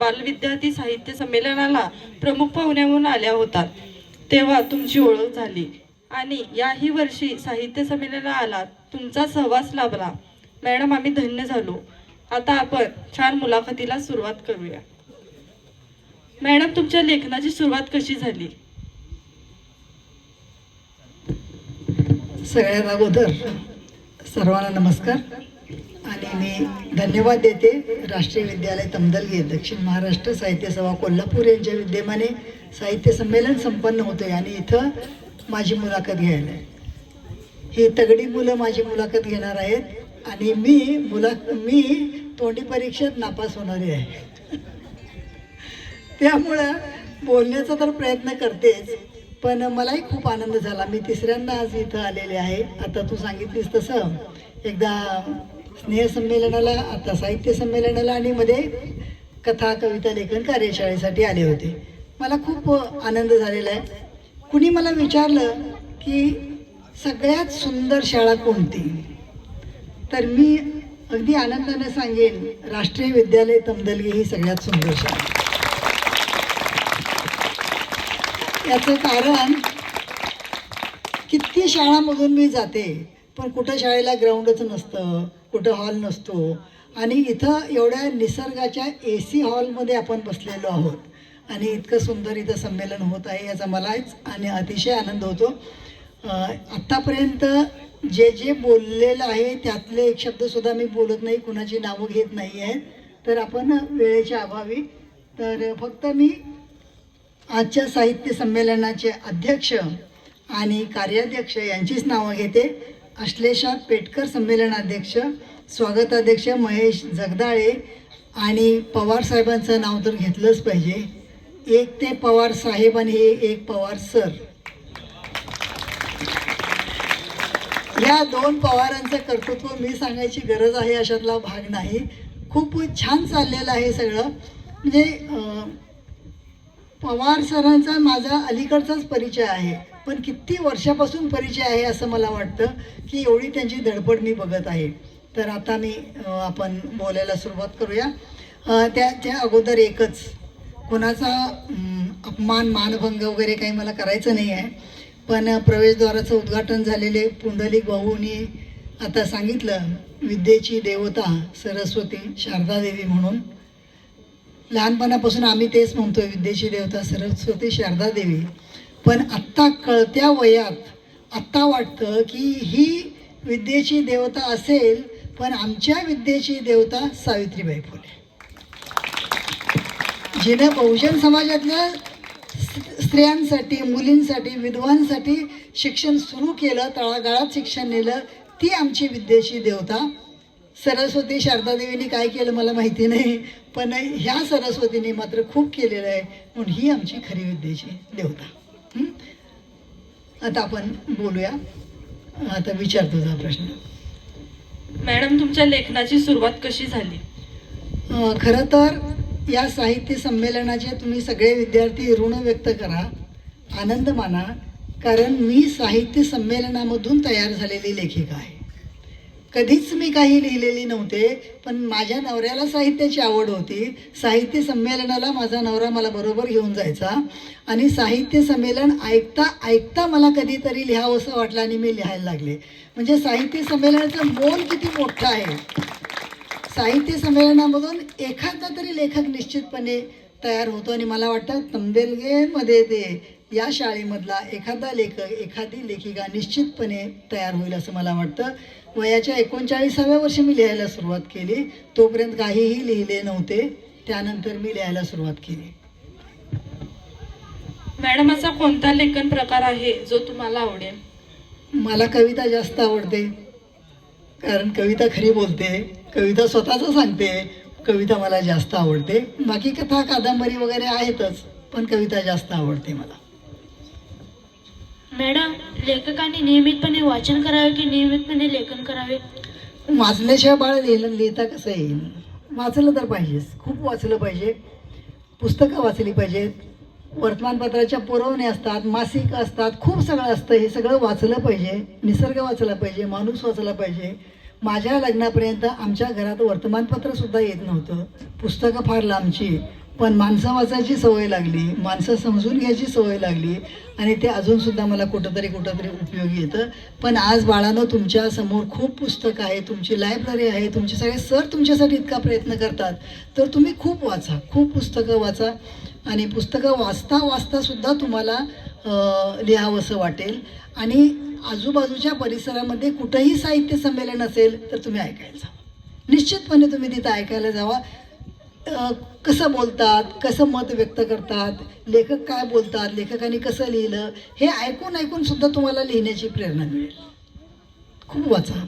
बालविद्यार्थी साहित्य संमेलनाला प्रमुख पाहुण्या म्हणून आल्या होतात. तेव्हा तुमची ओळख झाली. आणि याही वर्षी साहित्य संमेलनाला आलात तुमचा सहवास लाभला. मॅडम आम्ही धन्य झालो. आता आपण छान मुलाखतीला सुरुवात करूया. मॅडम तुमच्या लेखनाची सुरुवात कशी झाली? सगळ्यात अगोदर सर्वांना नमस्कार. आणि मी धन्यवाद देते. राष्ट्रीय विद्यालय तमदलगी दक्षिण महाराष्ट्र साहित्य सभा कोल्हापूर यांच्या विद्यमाने साहित्य संमेलन संपन्न होते आणि इथं माझी मुलाखत घ्यायला आहे. ही तगडी मुलं माझी मुलाखत घेणार आहेत आणि मी मुला मी तोंडी परीक्षेत नापास होणारी आहे. त्यामुळं बोलण्याचा तर प्रयत्न करतेच पण मलाही खूप आनंद झाला. मी तिसऱ्यांदा आज इथं आलेले आहे. आता तू सांगितलीस तसं. एकदा स्नेहसंमेलनाला आता साहित्य संमेलनाला आणि मध्ये कथा कविता लेखन कार्यशाळेसाठी आले होते. मला खूप आनंद झालेला आहे. कुणी मला विचारलं की सगळ्यात सुंदर शाळा कोणती? तर मी अगदी आनंदाने सांगेन राष्ट्रीय विद्यालय तमदलगी ही सगळ्यात सुंदर शाळा. याचं कारण किती शाळामधून मी जाते पण कुठं शाळेला ग्राउंडच नसतं कुठं हॉल नसतो. आणि इथं एवढ्या निसर्गाच्या ए सी हॉलमध्ये आपण बसलेलो आहोत. आणि इतकं सुंदर इथं संमेलन होत आहे याचा मलाच आणि अतिशय आनंद होतो. आत्तापर्यंत जे जे बोललेलं आहे त्यातले एक शब्दसुद्धा मी बोलत नाही कुणाची नावं घेत नाही आहेत. तर आपण वेळेच्या अभावी तर फक्त मी आजच्या साहित्य संमेलनाचे अध्यक्ष आणि कार्याध्यक्ष यांचीच नावं घेते. अश्लेषा पेटकर संमेलनाध्यक्ष स्वागताध्यक्ष महेश जगदाळे आणि पवार साहेबांचं नाव तर घेतलंच पाहिजे. एक ते पवार साहेब आणि हे एक पवार सर. या दोन पवारांचं कर्तृत्व मी सांगायची गरज आहे अशातला भाग नाही. खूप छान चाललेलं आहे सगळं. म्हणजे पवार सरांचा माझा अलीकडचाच परिचय आहे. पण किती वर्षापासून परिचय आहे असं मला वाटतं की एवढी त्यांची धडपड मी बघत आहे. तर आता मी आपण बोलायला सुरुवात करूया. त्याच्या त्या त्या अगोदर एकच कोणाचा अपमान मानभंग वगैरे काही मला करायचं नाही आहे. पण प्रवेशद्वाराचं उद्घाटन झालेले पुंडलिक भाऊनी आता सांगितलं विद्येची देवता सरस्वती शारदा देवी म्हणून. लहानपणापासून आम्ही तेच म्हणतो विद्येची देवता सरस्वती शारदा देवी. पण आत्ता कळत्या वयात आत्ता वाटतं की ही विद्येची देवता असेल पण आमच्या विद्येची देवता सावित्रीबाई फुले. जिनं बहुजन समाजातल्या स्त्रियांसाठी मुलींसाठी विधवांसाठी शिक्षण सुरू केलं तळागाळात शिक्षण नेलं ती आमची विद्येची देवता. सरस्वती शारदादेवीने काय केलं मला माहिती नाही पण ह्या सरस्वतीने मात्र खूप केलेलं आहे म्हणून ही आमची खरी विद्येची देवता. आता आपण बोलूया. आता विचार तुझा प्रश्न. मॅडम तुमच्या लेखनाची सुरुवात कशी झाली? खरं तर या साहित्य संमेलनाचे तुम्ही सगळे विद्यार्थी ऋण व्यक्त करा आनंद माना कारण मी साहित्य संमेलनामधून तयार झालेली लेखिका आहे. कधीच मी काही लिहिलेली नव्हते पण माझ्या नवऱ्याला साहित्याची आवड होती. साहित्य संमेलनाला माझा नवरा मला बरोबर घेऊन जायचा आणि साहित्य संमेलन ऐकता ऐकता मला कधीतरी लिहावंसं वाटलं आणि मी लिहायला लागले. म्हणजे साहित्य संमेलनाचं मोल किती मोठं आहे? साहित्य संमेलनामधून एखादा तरी लेखक निश्चितपणे तयार होतो आणि मला वाटतं तंबेलगेमध्ये ते या शाळेमधला एखादा लेखक एखादी लेखिका निश्चितपणे तयार होईल असं मला वाटतं. वयाच्या एकोणचाळीसाव्या वर्षी मी लिहायला सुरुवात केली. तोपर्यंत काहीही लिहिले नव्हते. त्यानंतर मी लिहायला सुरुवात केली. मॅडम असा कोणता लेखन प्रकार आहे जो तुम्हाला आवडेल? मला कविता जास्त आवडते. कारण कविता खरी बोलते. कविता स्वतःच सांगते. कविता मला जास्त आवडते. बाकी कथा कादंबरी वगैरे आहेतच पण कविता जास्त आवडते मला. मॅडम लेखकांनी नियमितपणे वाचन करावे की नियमितपणे लेखन करावे? वाचल्याशिवाय बाळ लिहिलं लिहिता कसं येईल? वाचलं तर पाहिजेच खूप वाचलं पाहिजे. पुस्तकं वाचली पाहिजेत वर्तमानपत्राच्या पुरवण्या असतात मासिक असतात खूप सगळं असतं. हे सगळं वाचलं पाहिजे. निसर्ग वाचला पाहिजे माणूस वाचला पाहिजे. माझ्या लग्नापर्यंत आमच्या घरात वर्तमानपत्रसुद्धा येत नव्हतं. पुस्तकं फार लांबची. पण माणसं वाचायची सवय लागली माणसं समजून घ्यायची सवय लागली आणि ते अजूनसुद्धा मला कुठंतरी कुठंतरी उपयोगी येतं. पण आज बाळानं तुमच्यासमोर खूप पुस्तकं आहे तुमची लायब्ररी आहे तुमचे सगळे सर तुमच्यासाठी इतका प्रयत्न करतात. तर तुम्ही खूप वाचा खूप पुस्तकं वाचा आणि पुस्तकं वाचता वाचतासुद्धा तुम्हाला लिहावंसं वाटेल. आणि आजूबाजूच्या परिसरामध्ये कुठंही साहित्य संमेलन असेल तर तुम्ही ऐकायला जावा. निश्चितपणे तुम्ही तिथं ऐकायला जावा. कसं बोलतात कसं मत व्यक्त करतात लेखक काय बोलतात लेखकांनी कसं लिहिलं हे ऐकून ऐकून सुद्धा तुम्हाला लिहिण्याची प्रेरणा मिळेल. खूप वाचा.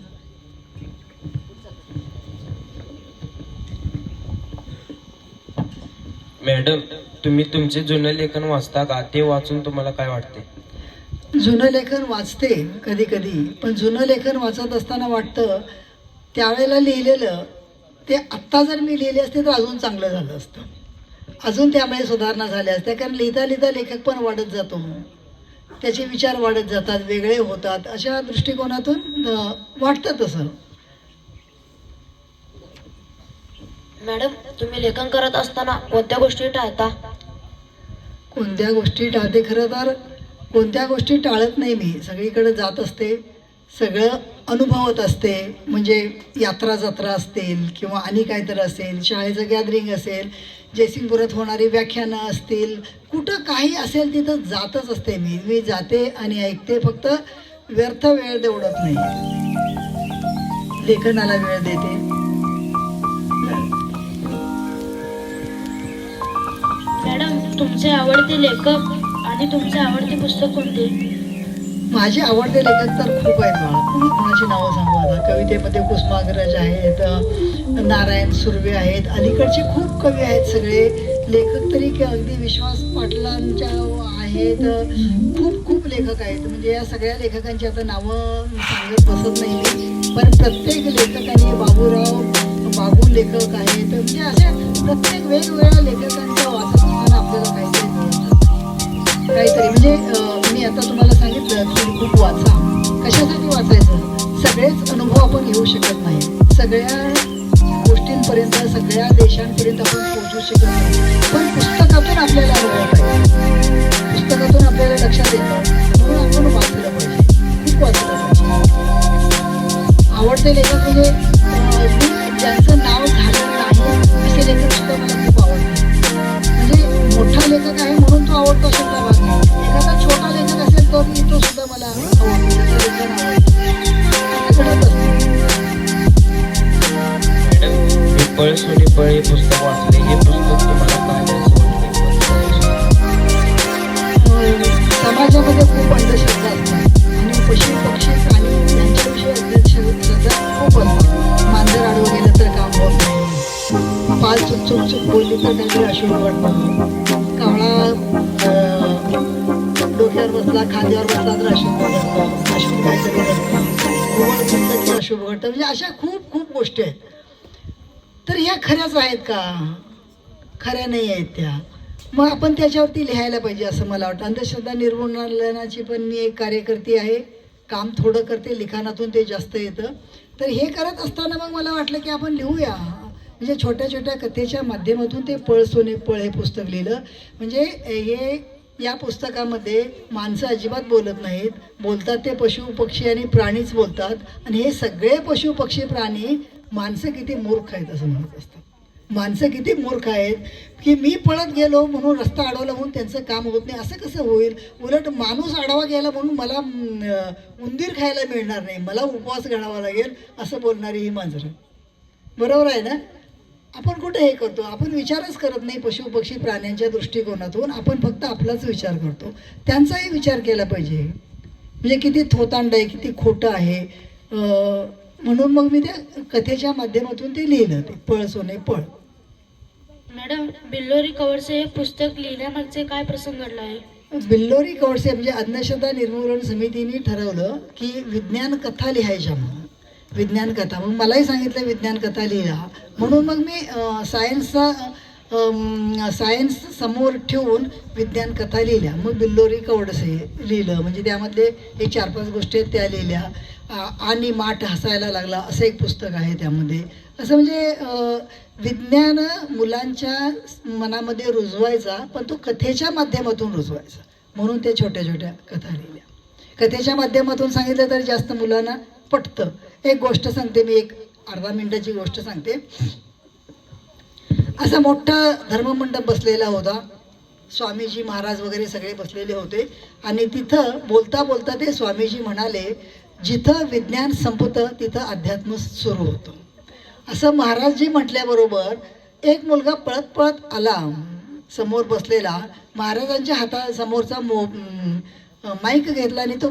मॅडम तुम्ही तुमचे जुनं लेखन वाचता का? ते वाचून तुम्हाला काय वाटते? जुनं लेखन वाचते कधी कधी पण जुनं लेखन वाचत असताना वाटतं त्यावेळेला लिहिलेलं ते आत्ता जर मी लिहिले असते तर अजून चांगलं झालं असतं. अजून त्यामुळे सुधारणा झाल्या असत्या कारण लिहिता लिहिता लेखक पण वाढत जातो. त्याचे विचार वाढत जातात वेगळे होतात. अशा दृष्टिकोनातून वाटतं तसं. मॅडम तुम्ही लेखन करत असताना कोणत्या गोष्टी टाळता? कोणत्या गोष्टी टाळते? खरं तर कोणत्या गोष्टी टाळत नाही मी. सगळीकडे जात असते. सगळं अनुभवत असते. म्हणजे यात्रा जत्रा असतील किंवा आणि काहीतरी असेल शाळेचं गॅदरिंग असेल जयसिंगपुरात होणारी व्याख्यानं असतील कुठं काही असेल तिथं जातच असते मी. मी जाते आणि ऐकते फक्त व्यर्थ वेळ देवडत नाही. लेखनाला वेळ देते. मॅडम तुमचे आवडते लेखक आणि तुमचे आवडते पुस्तक कोणते? माझे आवडते लेखक तर खूप आहेत मला कुणी कुणाची नावं सांगू आता? कवितेमध्ये कुसुमाग्रज आहेत नारायण सुर्वे आहेत. अलीकडचे खूप कवी आहेत सगळे. लेखक तरी की अगदी विश्वास पाटलांच्या आहेत. खूप खूप लेखक आहेत. म्हणजे या सगळ्या लेखकांची आता नावं सांगत बसत नाही पण प्रत्येक लेखकाने बाबूराव बाबू लेखक आहेत. म्हणजे अशा प्रत्येक वेगवेगळ्या लेखकांच्या वाचत आपल्याला काहीतरी काहीतरी. म्हणजे मी आता तुम्हाला सांगितलं की खूप वाचा. कशासाठी वाचायचं? सगळेच अनुभव आपण घेऊ शकत नाही. सगळ्या गोष्टींपर्यंत सगळ्या देशांपर्यंत आपण पोहोचू शकत नाही. पण पुस्तकातून आपल्याला अनुभव पुस्तकातून आपल्याला लक्षात येतं. म्हणून आपण वाचलं पाहिजे. खूप वाचलं पाहिजे. आवडते लेखक म्हणजे ज्यांचं नाव झालं नाही असे लेखक सुद्धा मला सोनी आहेत का? खऱ्या नाही आहेत त्या. मग आपण त्याच्यावरती लिहायला पाहिजे असं मला वाटतं. अंधश्रद्धा निर्मूलनाची पण मी एक कार्यकर्ती आहे. काम थोडं करते लिखाणातून ते जास्त येतं. तर हे करत असताना मग मला वाटलं की आपण लिहूया. म्हणजे छोट्या छोट्या कथेच्या माध्यमातून ते पळ सोने पळ हे पुस्तक लिहिलं. म्हणजे हे या पुस्तकामध्ये माणसं अजिबात बोलत नाहीत. बोलतात ते पशु पक्षी आणि प्राणीच बोलतात. आणि हे सगळे पशु पक्षी प्राणी माणसं किती मूर्ख आहेत असं म्हणत असतात. माणसं किती मूर्ख आहेत की मी पळत गेलो म्हणून रस्ता अडवला म्हणून त्यांचं काम होत नाही असं कसं होईल? उलट माणूस आडवा गेला म्हणून मला उंदीर खायला मिळणार नाही मला उपवास घडावा लागेल असं बोलणारी ही मांजरं बरोबर आहे ना? आपण कुठे हे करतो? आपण विचारच करत नाही पशु पक्षी प्राण्यांच्या दृष्टिकोनातून. आपण फक्त आपलाच विचार करतो. त्यांचाही विचार केला पाहिजे. म्हणजे किती थोतांड आहे किती खोटं आहे. म्हणून मग मी त्या कथेच्या माध्यमातून ते लिहिलं ते पळ सोने पळ. मॅडम बिल्लोरी कवरचे हे पुस्तक लिहिण्यामागचे काय प्रसंग घडला आहे? बिल्लोरी कौडसे म्हणजे अंधश्रद्धा निर्मूलन समितीने ठरवलं की विज्ञान कथा लिहायच्या म्हणून. विज्ञान कथा. मग मलाही सांगितलं विज्ञान कथा लिहा. म्हणून मग मी सायन्सचा सायन्स समोर ठेवून विज्ञान कथा लिहिल्या. मग बिल्लोरी कवडसे लिहिलं. म्हणजे त्यामधले एक चार पाच गोष्टी आहेत त्या लिहिल्या. आणि माठ हसायला लागला असं एक पुस्तक आहे त्यामध्ये. असं म्हणजे विज्ञान मुलांच्या मनामध्ये रुजवायचा पण तो कथेच्या माध्यमातून रुजवायचा. म्हणून ते छोट्या छोट्या कथा लिहिल्या. कथेच्या माध्यमातून सांगितलं तर जास्त मुलांना पटतं. एक गोष्ट सांगते मी एक अर्धा मिनिटाची गोष्ट सांगते. असा मोठा धर्ममंडप बसलेला होता. स्वामीजी महाराज वगैरे सगळे बसलेले होते. आणि तिथं बोलता बोलता ते स्वामीजी म्हणाले जिथं विज्ञान संपतं तिथं अध्यात्म सुरू होतं. असं महाराजजी म्हटल्याबरोबर एक मुलगा पळत पळत आला. समोर बसलेला. महाराजांच्या हाता समोरचा मो माईक घेतला आणि तो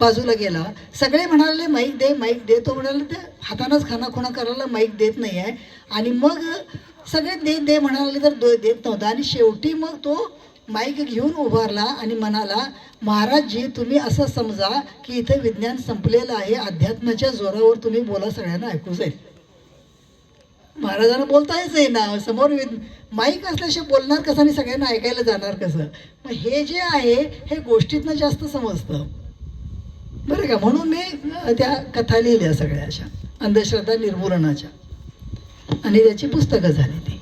बाजूला गेला. सगळे म्हणाले माईक दे माईक दे. तो म्हणाला ते हातानंच खानाखुणा करायला माईक देत नाही आहे आणि मग सगळे दे दे म्हणाले तर दो देत नव्हता. आणि शेवटी मग तो माईक घेऊन उभारला आणि म्हणाला महाराजजी तुम्ही असं समजा की इथं विज्ञान संपलेलं आहे अध्यात्माच्या जोरावर तुम्ही बोला सगळ्यांना ऐकू जाईल. महाराजांना बोलता येच आहे ना समोर विद- माईक असल्याशिवाय बोलणार कसं आणि सगळ्यांना ऐकायला जाणार कसं? मग हे जे आहे हे गोष्टीतनं जास्त समजतं. बरं का? म्हणून मी त्या कथा लिहिल्या सगळ्या अशा. अंधश्रद्धा निर्मूलनाच्या. आणि त्याची पुस्तकं झाली ती.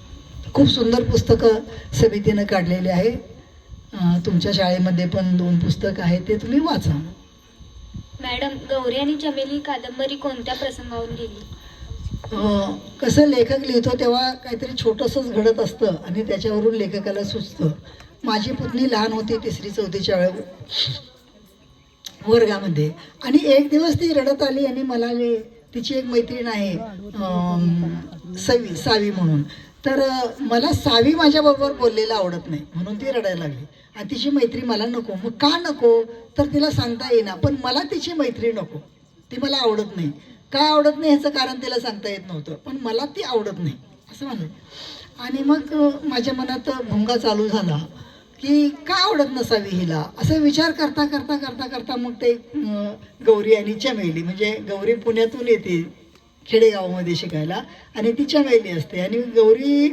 खूप सुंदर पुस्तकं समितीनं काढलेली आहे. तुमच्या शाळेमध्ये पण दोन पुस्तकं आहेत ते तुम्ही वाचा. मॅडम गौरी आणि चमेली कादंबरी कोणत्या प्रसंगावरून लिहिली? कसं लेखक लिहितो तेव्हा काहीतरी छोटंसंच घडत असतं आणि त्याच्यावरून लेखकाला सुचतं. माझी पुतणी लहान होती तिसरी चौथीच्या वेळ वर्गामध्ये. आणि एक दिवस ती रडत आली आणि मला तिची एक मैत्रीण आहे सवी सावी म्हणून. तर मला सावी माझ्याबरोबर बोललेलं आवडत नाही. म्हणून ती रडायला लागली. आणि तिची मैत्री मला नको. मग का नको? तर तिला सांगता येईना. पण मला तिची मैत्री नको. ती मला आवडत नाही. का आवडत नाही ह्याचं कारण तिला सांगता येत नव्हतं. पण मला ती आवडत नाही. असं म्हणलं. आणि मग माझ्या मनात भुंगा चालू झाला की का आवडत नसावी हिला? असं विचार करता करता करता करता मग ते गौरी आणि चमेली म्हणजे गौरी पुण्यातून येते खेडेगावामध्ये शिकायला. आणि तिच्या चमेली असते. आणि गौरी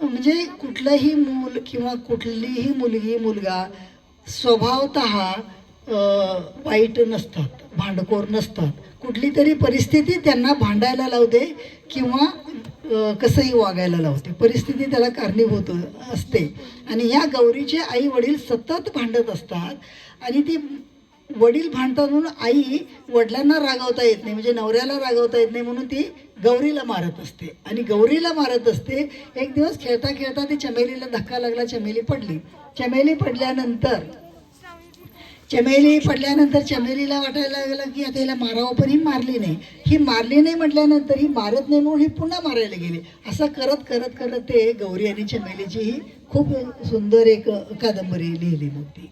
म्हणजे कुठलंही मूल किंवा कुठलीही मुलगी मुलगा स्वभावत वाईट नसतात भांडखोर नसतात. कुठली तरी परिस्थिती त्यांना भांडायला लावते किंवा कसंही वागायला लावते. परिस्थिती त्याला कारणीभूत असते. आणि या गौरीचे आई वडील सतत भांडत असतात. आणि ती वडील भांडतात म्हणून आई वडिलांना रागवता येत नाही म्हणजे नवऱ्याला रागवता येत नाही म्हणून ती गौरीला मारत असते. आणि गौरीला मारत असते एक दिवस खेळता खेळता ती चमेलीला धक्का लागला चमेली पडली. चमेली पडल्यानंतर चमेली पडल्यानंतर चमेलीला वाटायला लागलं की आता हिला मारावं पण ही मारली नाही. ही मारली नाही म्हटल्यानंतर ही मारत नाही म्हणून ही पुन्हा मारायला गेली. असं करत करत करत ते गौरी आणि चमेलीची ही खूप सुंदर एक कादंबरी लिहिली मग ती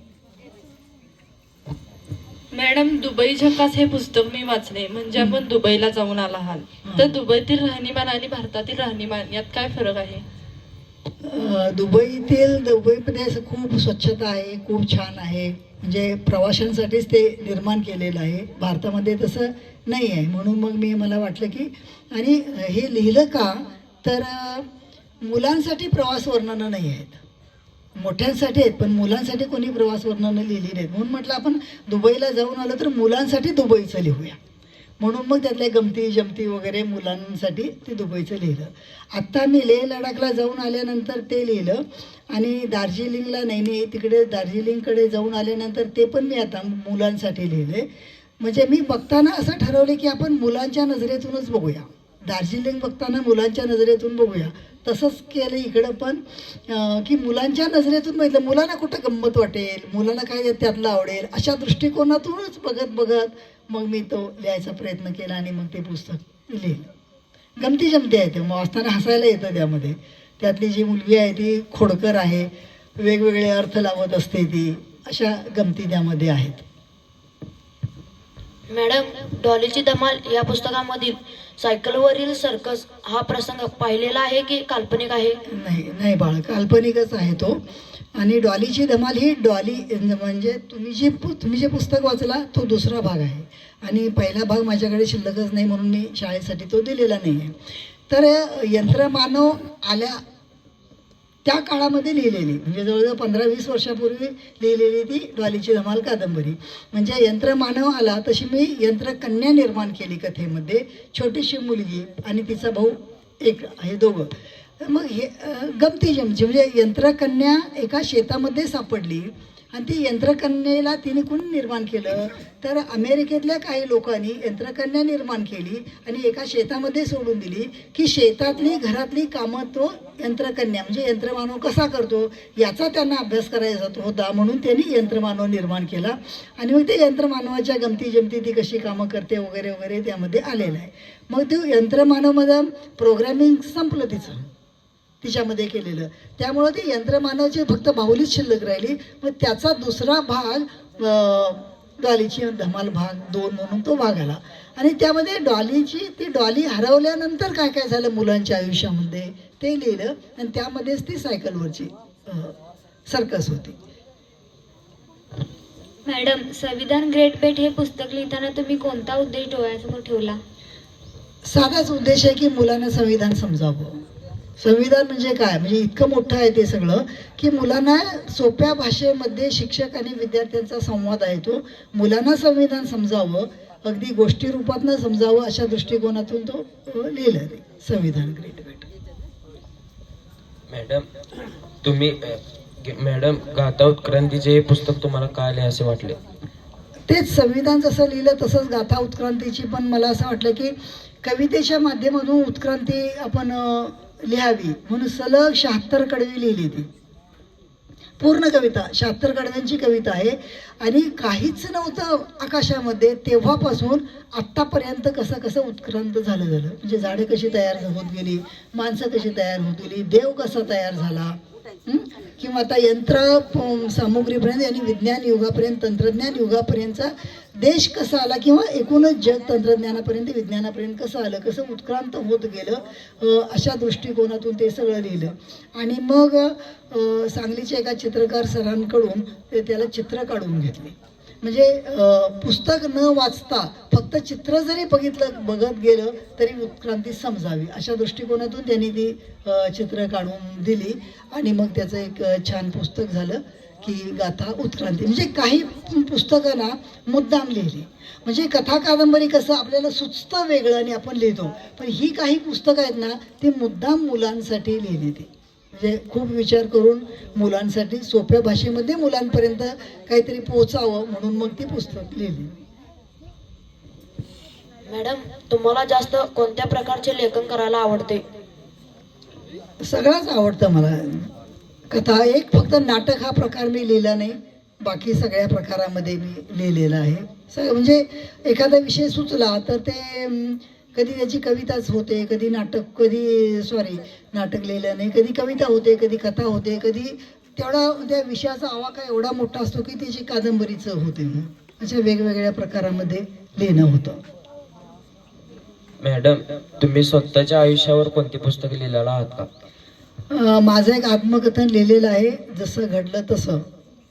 मॅडम दुबई झकास हे पुस्तक मी वाचले. म्हणजे आपण दुबईला जाऊन आला आहात तर दुबईतील राहणीमान आणि भारतातील राहणीमान यात काय फरक आहे? दुबईतील दुबईमध्ये असं खूप स्वच्छता आहे खूप छान आहे. म्हणजे प्रवाशांसाठीच ते निर्माण केलेलं आहे. भारतामध्ये तसं नाही आहे. म्हणून मग मी मला वाटलं की आणि हे लिहिलं का तर मुलांसाठी प्रवास वर्णनं नाही आहेत. मोठ्यांसाठी आहेत पण मुलांसाठी कोणी प्रवास वर्णनं लिहिली नाहीत. म्हणून म्हटलं आपण दुबईला जाऊन आलो तर मुलांसाठी दुबईचं लिहूया. म्हणून मग त्यातल्या गमती जमती वगैरे मुलांसाठी ते दुबईचं लिहिलं. आत्ता मी लेह लडाखला जाऊन आल्यानंतर ते लिहिलं. आणि दार्जिलिंगला नाही नाही तिकडे दार्जिलिंगकडे जाऊन आल्यानंतर ते पण मी आता मुलांसाठी लिहिले. म्हणजे मी बघताना असं ठरवलं की आपण मुलांच्या नजरेतूनच बघूया. दार्जिलिंग बघताना मुलांच्या नजरेतून बघूया. तसंच केलं इकडं पण. की मुलांच्या नजरेतून बघितलं मुलांना कुठं गंमत वाटेल? मुलांना काय त्यातलं आवडेल? अशा दृष्टिकोनातूनच बघत बघत मग मी तो लिहायचा प्रयत्न केला आणि मग ते पुस्तक लिहिलं. गमती जमती आहे ते. मग वाचताना हसायला येतं त्यामध्ये. त्यातली जी मुलगी आहे ती खोडकर आहे. वेगवेगळे अर्थ लावत असते ती. अशा गमती त्यामध्ये आहेत. मॅडम डॉलीची धमाल या पुस्तकामधील सायकलवरील सर्कस हा प्रसंग पाहिलेला आहे की काल्पनिक आहे? नाही नाही बाळ काल्पनिकच आहे तो. आणि डॉलीची धमाल ही डॉली म्हणजे तुम्ही जे पु- तुम्ही जे पुस्तक वाचला तो दुसरा भाग आहे. आणि पहिला भाग माझ्याकडे शिल्लकच नाही म्हणून मी शाळेसाठी तो दिलेला नाही आहे तर यंत्रमानव आल्या त्या काळामध्ये लिहिलेली म्हणजे जवळजवळ पंधरा वीस वर्षापूर्वी लिहिलेली ती डॉलीची धमाल कादंबरी. म्हणजे यंत्रमानव आला तशी मी यंत्रकन्या निर्माण केली कथेमध्ये. छोटीशी मुलगी आणि तिचा भाऊ एक हे दोघं. तर मग हे गमती जमची म्हणजे यंत्रकन्या एका शेतामध्ये सापडली. आणि ती यंत्रकन्येला तिने कुणी निर्माण केलं? तर अमेरिकेतल्या काही लोकांनी यंत्रकन्या निर्माण केली आणि एका शेतामध्ये सोडून दिली. की शेतातली घरातली कामं तो यंत्रकन्या म्हणजे यंत्रमानव कसा करतो? याचा त्यांना अभ्यास करायचा होता म्हणून त्यांनी यंत्रमानव निर्माण केला. आणि मग ते यंत्रमानवाच्या गमती जमती ती कशी कामं करते वगैरे वगैरे त्यामध्ये आलेलं आहे. मग ते यंत्रमानवमध्ये प्रोग्रॅमिंग संपलं तिचं. तिच्यामध्ये केलेलं. त्यामुळं ते यंत्रमानवाची फक्त बाहुलीच शिल्लक राहिली मग त्याचा दुसरा भाग डॉलीची धमाल भाग दोन म्हणून तो भाग आला आणि त्यामध्ये डॉलीची ती डॉली हरवल्यानंतर काय काय झालं मुलांच्या आयुष्यामध्ये? ते लिहिलं आणि त्यामध्येच ती सायकलवरची सर्कस होती. मॅडम संविधान ग्रेट पेट हे पुस्तक लिहिताना तुम्ही कोणता उद्देश डोळ्यासमोर ठेवला? साधाच उद्देश आहे की मुलांना संविधान समजावं. संविधान म्हणजे काय? म्हणजे इतकं मोठं आहे ते सगळं की मुलांना सोप्या भाषेमध्ये शिक्षक आणि विद्यार्थ्यांचा संवाद आहे तो. मुलांना संविधान समजावं अगदी गोष्टी रूपातनं समजावं अशा दृष्टिकोनातून तो लिहिला संविधान ग्रेट ग्रेट. मॅडम तुम्ही मॅडम गाथा उत्क्रांतीचे हे पुस्तक तुम्हाला का आले असे वाटले? तेच संविधान जसं लिहिलं तसंच गाथा उत्क्रांतीची पण मला असं वाटलं की कवितेच्या माध्यमातून उत्क्रांती आपण लिहावी म्हणून सलग शहात्तर कडवी लिहिली ती. पूर्ण कविता शहात्तर कडव्यांची कविता आहे. आणि काहीच नव्हतं आकाशामध्ये तेव्हापासून आत्तापर्यंत कसं कसं उत्क्रांत झालं झालं. म्हणजे झाडे कशी तयार होत गेली माणसं कशी तयार होत गेली देव कसा तयार झाला किंवा आता यंत्र सामुग्रीपर्यंत आणि विज्ञान युगापर्यंत तंत्रज्ञान युगापर्यंतचा देश कसा आला किंवा एकूणच जग तंत्रज्ञानापर्यंत विज्ञानापर्यंत कसं आलं कसं उत्क्रांत होत गेलं अशा दृष्टिकोनातून ते सगळं लिहिलं. आणि मग सांगलीच्या एका चित्रकार सरांकडून ते त्याला चित्र काढून घेतले. म्हणजे पुस्तक न वाचता फक्त चित्र जरी बघितलं बघत गेलं तरी उत्क्रांती समजावी अशा दृष्टिकोनातून त्यांनी ती चित्र काढून दिली. आणि मग त्याचं एक छान पुस्तक झालं. की गाथा उत्क्रांती म्हणजे काही पुस्तकं ना मुद्दाम लिहिली. म्हणजे कथा कादंबरी कसं आपल्याला सुचतं वेगळं आणि आपण लिहितो. पण ही काही पुस्तकं आहेत ना ती मुद्दाम मुलांसाठी लिहिली ती. म्हणजे खूप विचार करून मुलांसाठी सोप्या भाषेमध्ये मुलांपर्यंत काहीतरी पोचावं म्हणून मग ती पुस्तक लिहिली. मॅडम तुम्हाला जास्त कोणत्या प्रकारचे लेखन करायला आवडते? सगळाच आवडतं मला. कथा एक फक्त नाटक हा प्रकार मी लिहिला नाही बाकी सगळ्या प्रकारामध्ये मी लिहिलेला आहे. स म्हणजे एखादा विषय सुचला तर ते कधी त्याची कविताच होते कधी नाटक कधी सॉरी नाटक लिहिलं नाही कधी कविता होते कधी कथा होते कधी तेवढा त्या विषयाचा आवाका एवढा मोठा असतो की त्याची कादंबरीचं होते अशा वेगवेगळ्या प्रकारामध्ये लिहिणं होतं. मॅडम तुम्ही स्वतःच्या आयुष्यावर कोणते पुस्तक लिहिलेलं आहात का? माझं एक आत्मकथन लिहिलेलं आहे जसं घडलं तसं.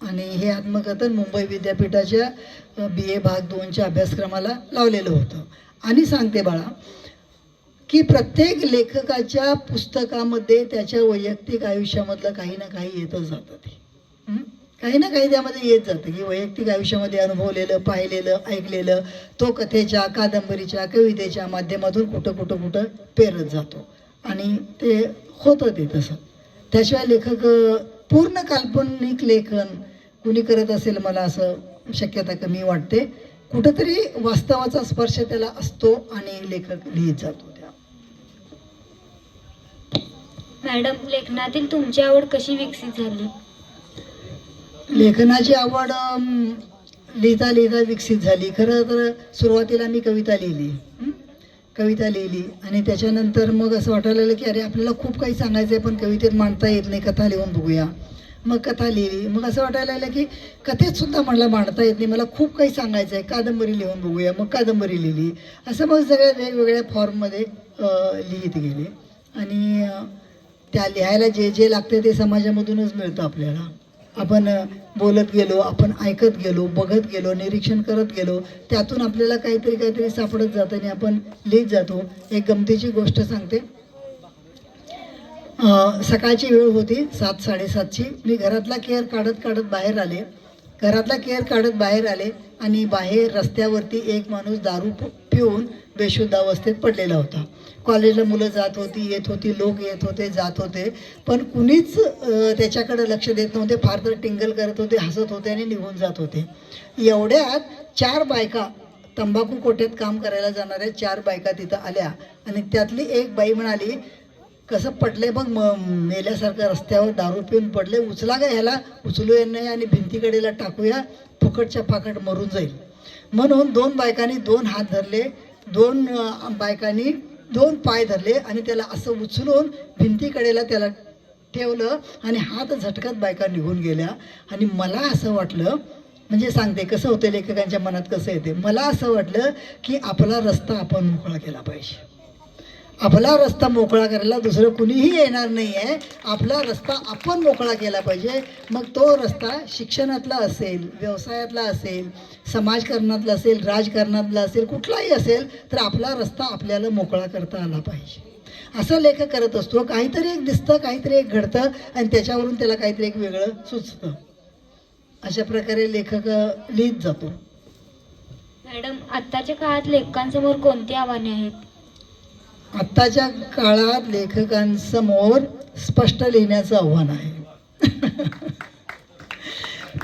आणि हे आत्मकथन मुंबई विद्यापीठाच्या बी ए भाग दोनच्या अभ्यासक्रमाला लावलेलं होतं. आणि सांगते बाळा की प्रत्येक लेखकाच्या पुस्तकामध्ये त्याच्या वैयक्तिक आयुष्यामधलं काही ना काही येतच जातं ते. काही ना काही त्यामध्ये येत जातं की वैयक्तिक आयुष्यामध्ये अनुभवलेलं पाहिलेलं ऐकलेलं तो कथेच्या कादंबरीच्या कवितेच्या माध्यमातून कुठं कुठं कुठं पेरत जातो. आणि ते होतं ते तसं. त्याशिवाय लेखक पूर्ण काल्पनिक लेखन कुणी करत असेल मला असं शक्यता कमी वाटते. कुठंतरी वास्तवाचा स्पर्श त्याला असतो आणि लेखक लिहित जातो त्या. मॅडम लेखनातील तुमची आवड कशी विकसित झाली? लेखनाची आवड लिहिता लिहिता विकसित झाली. खरं तर सुरुवातीला मी कविता लिहिली? कविता लिहिली आणि त्याच्यानंतर मग असं वाटायला लागलं की अरे आपल्याला खूप काही सांगायचं आहे पण कवितेत मांडता येत नाही कथा लिहून बघूया. मग कथा लिहिली. मग असं वाटायला लागलं की कथेत सुद्धा मला मांडता येत नाही मला खूप काही सांगायचं आहे कादंबरी लिहून बघूया. मग कादंबरी लिहिली. असं मग सगळ्या वेगवेगळ्या फॉर्ममध्ये लिहित गेले. आणि त्या लिहायला जे जे लागते ते समाजामधूनच मिळतं आपल्याला. आपण बोलत गेलो आपण ऐकत गेलो बघत गेलो निरीक्षण करत गेलो त्यातून आपल्याला काहीतरी काहीतरी सापडत जातं आणि आपण लिहित जातो. एक गमतीची गोष्ट सांगते. सकाळची वेळ होती सात साडेसातची. मी घरातला केअर काढत काढत बाहेर आले. घरातला केअर काढत बाहेर आले आणि बाहेर रस्त्यावरती एक माणूस दारू पिऊन बेशुद्ध अवस्थेत पडलेला होता. कॉलेजला मुलं जात होती येत होती लोक येत होते जात होते. पण कुणीच त्याच्याकडे लक्ष देत नव्हते. फार तर टिंगल करत होते हसत होते आणि निघून जात होते. एवढ्यात चार बायका तंबाखू कोठ्यात काम करायला जाणाऱ्या चार बायका तिथं आल्या. आणि त्यातली एक बाई म्हणाली कसं पडले मग म मेल्यासारखं रस्त्यावर दारू पिऊन पडले उचला का ह्याला उचलू नाही आणि भिंतीकडेला टाकूया फुकटच्या फाकट मरून जाईल. म्हणून दोन बायकांनी दोन हात धरले. दोन बायकांनी दोन पाय धरले आणि त्याला असं उचलून भिंतीकडेला त्याला ठेवलं आणि हात झटकत बायका निघून गेल्या. आणि मला असं वाटलं म्हणजे सांगते कसं होतं लेखकांच्या मनात कसं येते? मला असं वाटलं की आपला रस्ता आपण मोकळा केला पाहिजे. आपला रस्ता मोकळा करायला दुसरं कुणीही येणार नाही आहे आपला रस्ता आपण मोकळा केला पाहिजे. मग तो रस्ता शिक्षणातला असेल व्यवसायातला असेल समाजकारणातला असेल राजकारणातला असेल कुठलाही असेल तर आपला रस्ता आपल्याला मोकळा करता आला पाहिजे. असं लेखक करत असतो काहीतरी एक दिसतं काहीतरी एक घडतं आणि त्याच्यावरून त्याला काहीतरी एक वेगळं सुचतं. अशा प्रकारे लेखक लिहित जातो. मॅडम आत्ताच्या काळात लेखकांसमोर कोणती आव्हाने आहेत? आत्ताच्या काळात लेखकांसमोर स्पष्ट लिहिण्याचं आव्हान आहे.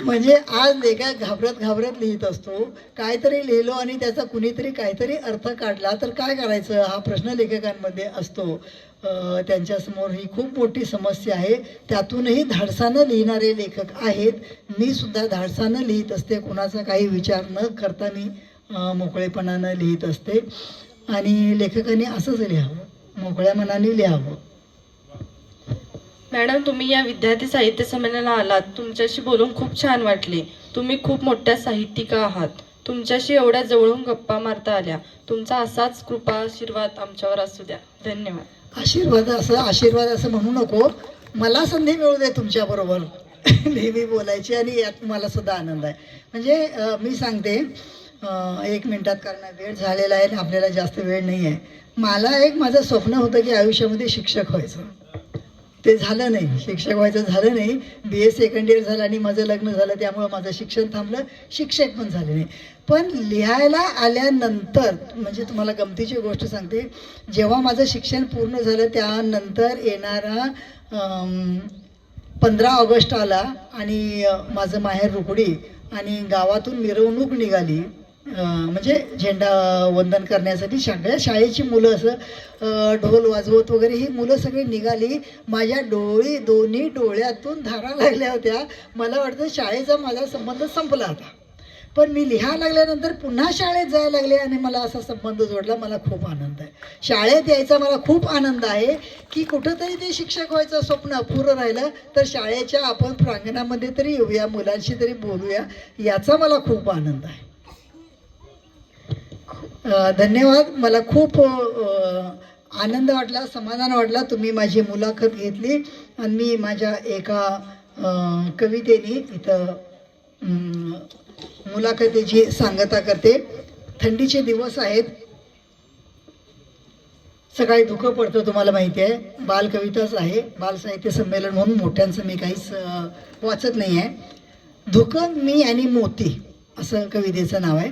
म्हणजे आज लेखक घाबरत घाबरत लिहित असतो. काहीतरी लिहिलो आणि त्याचा कुणीतरी काहीतरी अर्थ काढला तर काय करायचं? हा प्रश्न लेखकांमध्ये असतो. त्यांच्यासमोर ही खूप मोठी समस्या आहे. त्यातूनही धाडसानं लिहिणारे लेखक आहेत. मी सुद्धा धाडसानं लिहित असते. कुणाचा काही विचार न करता मी मोकळेपणानं लिहित असते. आणि लेखकांनी असंच लिहावं मोकळ्या मनाने लिहावं. मॅडम तुम्ही या विद्यार्थी साहित्य संमेलनाला आलात. तुमच्याशी बोलून खूप छान वाटले. तुम्ही खूप मोठ्या साहित्यिका आहात. तुमच्याशी एवढ्या जवळून गप्पा मारता आल्या. तुमचा असाच कृपा आशीर्वाद आमच्यावर असू द्या. धन्यवाद. आशीर्वाद असं आशीर्वाद असं म्हणू नको. मला संधी मिळू दे तुमच्याबरोबर. नेहमी बोलायची आणि यात मला सुद्धा आनंद आहे. म्हणजे मी सांगते एक मिनटात कारण वेळ झालेला आहे आपल्याला जास्त वेळ नाही आहे. मला एक माझं स्वप्न होतं की आयुष्यामध्ये शिक्षक व्हायचं. ते झालं नाही. शिक्षक व्हायचं झालं नाही. बी एस सेकंड इयर झालं आणि माझं लग्न झालं त्यामुळं माझं शिक्षण थांबलं. शिक्षक पण झाले नाही. पण लिहायला आल्यानंतर म्हणजे तुम्हाला गमतीची गोष्ट सांगते जेव्हा माझं शिक्षण पूर्ण झालं त्यानंतर येणारा पंधरा ऑगस्ट आला आणि माझं माहेर रुकडी आणि गावातून मिरवणूक निघाली. म्हणजे झेंडा वंदन करण्यासाठी सगळ्या शाळेची मुलं असं ढोल वाजवत वगैरे ही मुलं सगळी निघाली. माझ्या डोळी दोन्ही डोळ्यातून धारा लागल्या होत्या. मला वाटतं शाळेचा माझा संबंध संपला होता. पण मी लिहा लागल्यानंतर पुन्हा शाळेत जायला लागले आणि मला असा संबंध जोडला. मला खूप आनंद आहे. शाळेत यायचा मला खूप आनंद आहे की कुठंतरी ते शिक्षक व्हायचं स्वप्न अपुरं राहिलं. तर शाळेच्या आपण प्रांगणामध्ये तरी येऊया मुलांशी तरी बोलूया. याचा मला खूप आनंद आहे. धन्यवाद. मला खूप आनंद वाटला समाधान वाटला तुम्ही माझी मुलाखत घेतली आणि मी माझ्या एका कवितेने इथं मुलाखतीची सांगता करते. थंडीचे दिवस आहेत. सकाळी धुकं पडतं तुम्हाला माहिती आहे. बालकविताच आहे. बालसाहित्य संमेलन म्हणून मोठ्यांचं मी काहीच वाचत नाही आहे धुकं मी आणि मोती असं कवितेचं नाव आहे.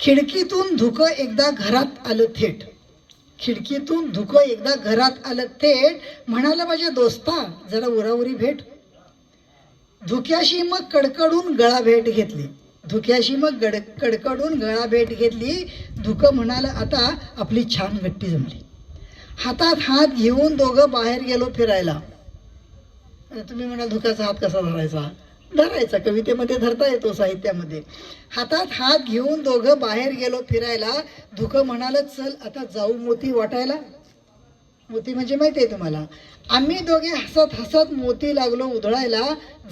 खिडकीतून धुकं एकदा घरात आलं थेट. खिडकीतून धुकं एकदा घरात आलं थेट म्हणाला माझ्या दोस्ता जरा उरावरी भेट. धुक्याशी मग कडकडून गळा भेट घेतली. धुक्याशी मग गड कडकडून गळा भेट घेतली. धुकं म्हणाला आता आपली छान गट्टी जमली. हातात हात घेऊन दोघं बाहेर गेलो फिरायला. तुम्ही म्हणाल धुक्याचा हात कसा धरायचा? धरायचा कवितेमध्ये धरता येतो साहित्यामध्ये. हातात हात घेऊन दोघं बाहेर गेलो फिरायला धुकं म्हणालं चल आता जाऊ मोती वाटायला. मोती म्हणजे माहिती आहे तुम्हाला. आम्ही दोघे हसत हसत मोती लागलो उधळायला.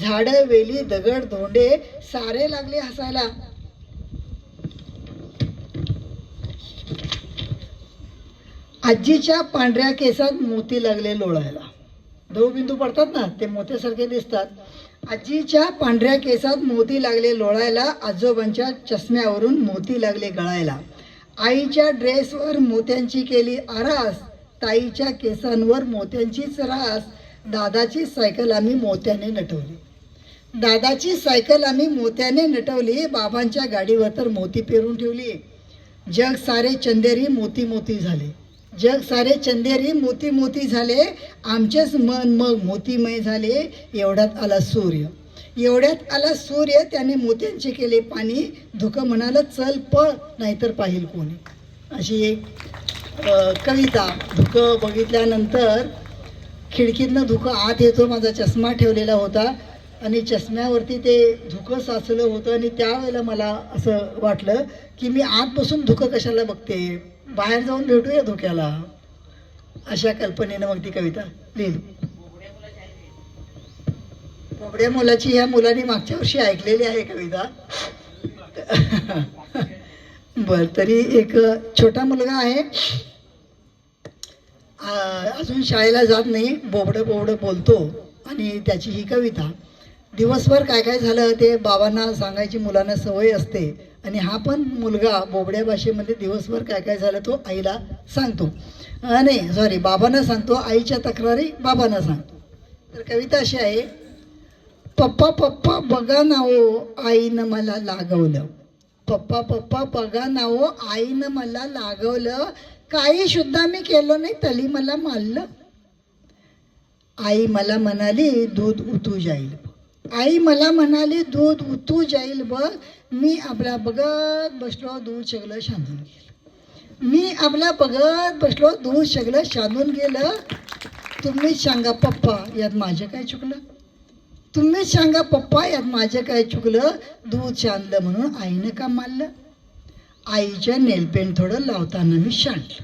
झाडं वेली दगड धोंडे सारे लागले हसायला. आजीच्या पांढऱ्या केसात मोती लागले लोळायला. बिंदू पडतात ना ते मोत्यासारखे दिसतात. आजीच्या पांढऱ्या केसात मोती लागले लोळायला आजोबांच्या चष्म्यावरून मोती लागले गळायला. आईच्या ड्रेसवर मोत्यांची केली आरास ताईच्या केसांवर मोत्यांचीच रास दादाची सायकल आम्ही मोत्याने नटवली. दादाची सायकल आम्ही मोत्याने नटवली बाबांच्या गाडीवर तर मोती पेरून ठेवली. जग सारे चंदेरी मोती मोती झाले. जग सारे चंदेरी मोती मोती झाले आमचेच मन मग मोतीमय झाले एवढ्यात आला सूर्य. एवढ्यात आला सूर्य त्याने मोत्यांचे केले पाणी धुकं म्हणालं चल पळ नाहीतर पाहिल कोणी. अशी एक कविता धुकं बघितल्यानंतर खिडकीतनं धुकं आत येतो माझा चष्मा ठेवलेला होता आणि चष्म्यावरती ते धुकं साचलं होतं आणि त्यावेळेला मला असं वाटलं की मी आत बसून धुकं कशाला बघते बाहेर जाऊन भेटूया धोक्याला. अशा कल्पनेनं मग ती कविता लिहिली. बोबड्या मुलाची ह्या मुलांनी मागच्या वर्षी ऐकलेली आहे कविता. बर तरी एक छोटा मुलगा आहे. अजून शाळेला जात नाही. बोबडं बोबडं बोलतो आणि त्याची ही कविता. दिवसभर काय काय झालं ते बाबांना सांगायची मुलांना सवय असते. आणि हा पण मुलगा बोबड्या भाषेमध्ये दिवसभर काय काय झालं तो आईला सांगतो. नाही सॉरी बाबांना सांगतो आईच्या तक्रारी बाबांना सांगतो. तर कविता अशी आहे पप्पा पप्पा बघा ना हो, आईनं मला लागवलं. पप्पा पप्पा बघा ना ओ आईनं मला लागवलं. काही सुद्धा मी केलं नाही तरी मला मारलं. आई मला म्हणाली दूध उतू जाईल. आई मला म्हणाली दूध उतू जाईल बघ. मी आपला बघत बसलो दूध सगळं शांधून गेलं. मी आपला बघत बसलो दूध सगळं शांधून गेलं. तुम्ही सांगा पप्पा यात माझं काय चुकलं? तुम्हीच सांगा पप्पा यात माझं काय चुकलं? दूध शांधलं म्हणून आईनं का मारलं. आईच्या नेलपेंट थोडं लावताना मी शांडलं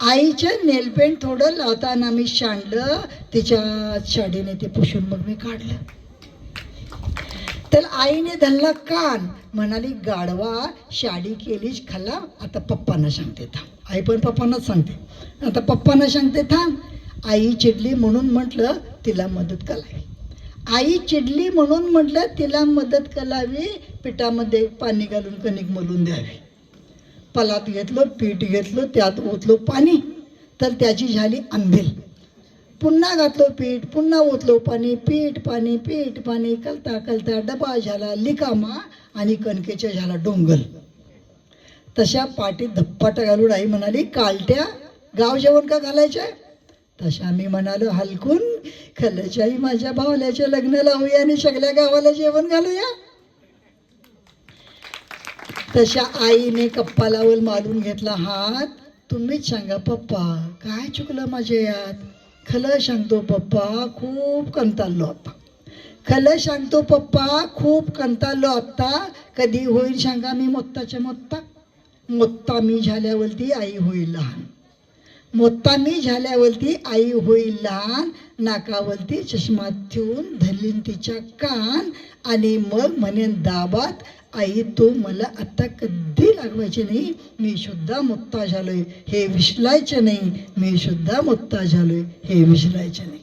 आईचं नेलपेंट थोडं लावताना मी शांडलं तिच्या शाडीने ते पुसून मग मी काढलं. तर आईने धरला कान. म्हणाली गाडवा शाडी केलीच खाला आता पप्पांना सांगते थांब. आई पण पप्पांनाच सांगते. आता पप्पांना सांगते थांब. आई चिडली म्हणून म्हटलं तिला मदत करावी आई चिडली म्हणून म्हटलं तिला मदत करावी पिठामध्ये पाणी घालून कणिक मलून द्यावी. पलात घेतलं पीठ घेतलं त्यात ओतलं पाणी. तर त्याची झाली आंबेल पुन्हा घातलं पीठ पुन्हा ओतलो पाणी पीठ पाणी पीठ पाणी कलता कलता डबा झाला लिकामा आणि कणकेच्या झाला डोंगल. तशा पाटीत धप्पाटा घालून आई म्हणाली कालट्या गाव जेवण का घालायचं तशा मी म्हणालो हलकून खल्याच्याही माझ्या भावल्याच्या लग्न लावूया आणि सगळ्या गावाला जेवण घालूया. तशा आईने कप्पालावर मारून घेतला हात. तुम्हीच सांगा पप्पा काय चुकलं माझ्या यात? खलं सांगतो पप्पा खूप कंटाळलो आता. खलं सांगतो पप्पा खूप कंटाळलो आत्ता कधी होईल सांगा मी मोत्ताच्या मोत्ता. मोत्ता मी झाल्यावरती आई होईल लहान. मोत्ता मी झाल्यावरती आई होईल लहान. नाकावरती चष्मा ठेवून धरलीन तिच्या कान. आणि मग म्हणेन दाबात आई तू मला आता कधी लागवायचे नाही? मी सुद्धा मुत्ता झालोय. हे विसलायचे नाही. मी सुद्धा मुत्ता झालोय. हे विसलायचे नाही.